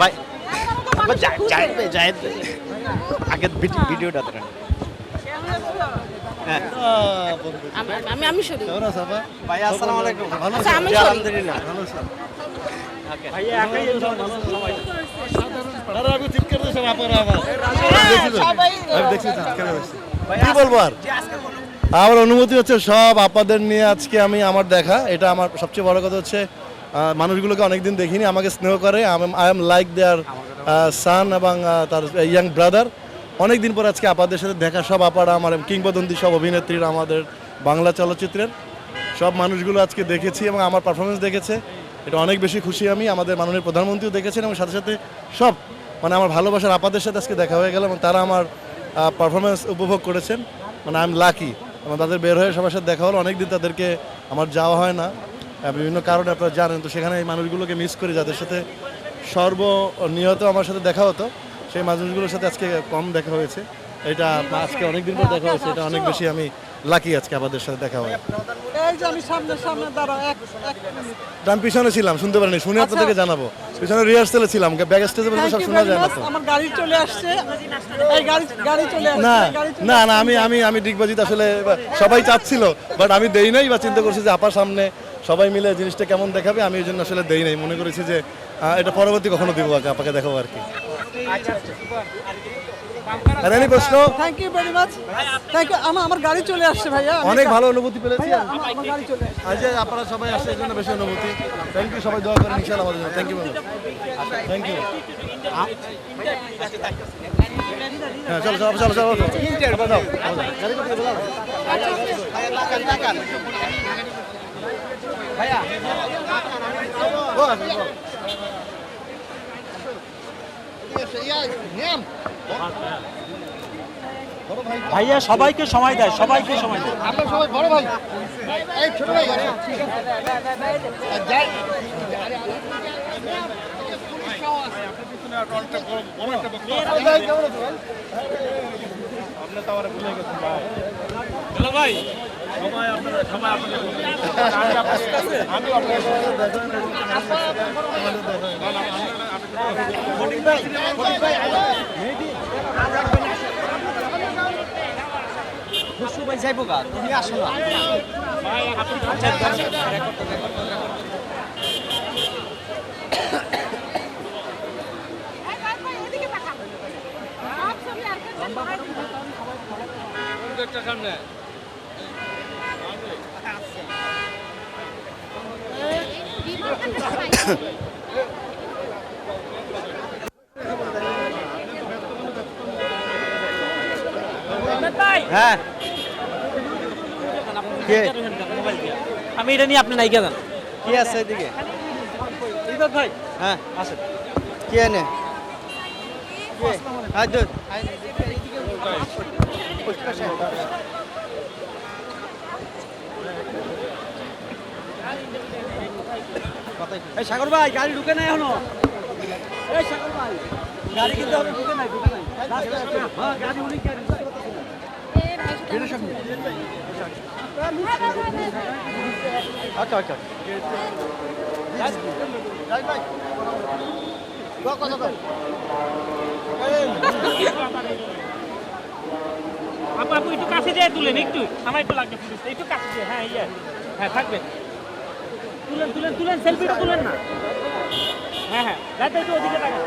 ভাই জায়েদ ভাই জায়েদ ভাই আগে ভিডি- ভিডিওটা ধরেন। আমি- আমি আমি শুরু ভাই আসসালামু আলাইকুম। ভালো আমি জি, sorry। আলহামদুলিল্লাহ ভালো স্যার কি বলব আর? আমার অনুমতি হচ্ছে সব আপাদের নিয়ে আজকে আমি আমার দেখা। এটা আমার সবচেয়ে বড় কথা হচ্ছে মানুষগুলোকে অনেকদিন দেখিনি আমাকে স্নেহ করে। I am like their son এবং তার ইয়াং ব্রাদার অনেক দিন পর আজকে আপাদের সাথে দেখা সব আপারা আমার কিংবদন্তি সব অভিনেত্রীরা আমাদের বাংলা চলচ্চিত্রের। সব মানুষগুলো আজকে দেখেছি এবং আমার পারফরমেন্স দেখেছে। এটা অনেক বেশি খুশি আমি আমাদের মাননীয় প্রধানমন্ত্রীও দেখেছেন এবং সাথে সাথে সব মানে আমার ভালোবাসার আপাদের সাথে আজকে দেখা হয়ে গেল এবং তারা আমার পারফরমেন্স উপভোগ করেছেন। মানে আই এম লাকি এবং তাদের বের হয়ে সবার সাথে দেখা হলো। অনেকদিন তাদেরকে আমার যাওয়া হয় না। বিভিন্ন কারণে আপনারা জানেন তো সেখানে এই মানুষগুলোকে মিস করি যাদের সাথে সর্বনিয়ত আমার সাথে দেখা হতো সেই মানুষগুলোর সাথে আজকে কম দেখা হয়েছে। এটা আজকে অনেকদিন পর দেখা হয়েছে এটা অনেক বেশি আমি লাকি আজকে আমাদের সাথে দেখা হয়। এই যে আমি সামনে সামনে দাঁড়া এক এক মিনিট তো পিছনে ছিলাম শুনতে পারিনি শুনে আপনাদেরকে জানাব। পিছনে রিহার্সালে ছিলাম ব্যাক স্টেজে বসে সব শোনা যায় না তো। আমার গাড়ি চলে আসছে। এই গাড়ি গাড়ি চলে আসছে না না আমি আমি আমি ডিগবাজিতে আসলে সবাই চাচ্ছিল বাট আমি দেই নাই বা চিন্তা করছি যে আপার সামনে সবাই মিলে জিনিসটা কেমন দেখাবে আমি ওই জন্য আসলে দেই নাই। মনে করেছি যে এটা পরবর্তী কখনো দিব আগে আপাকে দেখাবো আর কি। আর any প্রশ্ন? Thank you very much thank you আমার আমার গাড়ি চলে আসছে ভাইয়া অনেক ভালো অনুভূতি পেয়েছি ভাইয়া, আমার আমার গাড়ি চলে আসছে। আজ আপনারা সবাই আসছে জন্য বেশি অনুভূতি। থ্যাংক ইউ সবাই দোয়া করেন ইনশাআল্লাহ আমাদের জন্য। থ্যাংক ইউ থ্যাংক ইউ হ্যাঁ চলো চলো চলো চলো। গাড়ি। ভাইয়া সবাইকে সময় দেয় সবাইকে সময় দেয় হ্যাঁ কে আমি এটা নিয়ে আপনি নাইকা জান কি আছে এদিকে? ভাই। হ্যাঁ। আসেন। কি দুধ এই সাগর ভাই, গাড়ি ঢুকে নাই এখনও? এই সাগর ভাই, গাড়ি কিন্তু এখনও ঢুকে নাই ঢুকে নাই। হ্যাঁ গাড়ি উনি গাড়ি আচ্ছা আচ্ছা। আপু একটু কাছে যেয়ে, তুলেন একটু। আমার একটু লাগবে একটু কাছে যেয়ে হ্যাঁ ইয়ে। হ্যাঁ থাকবে। তুলেন তুলেন তুলেন সেলফিটা তুলেন না। হ্যাঁ হ্যাঁ যাতে একটু ওদিকে থাকে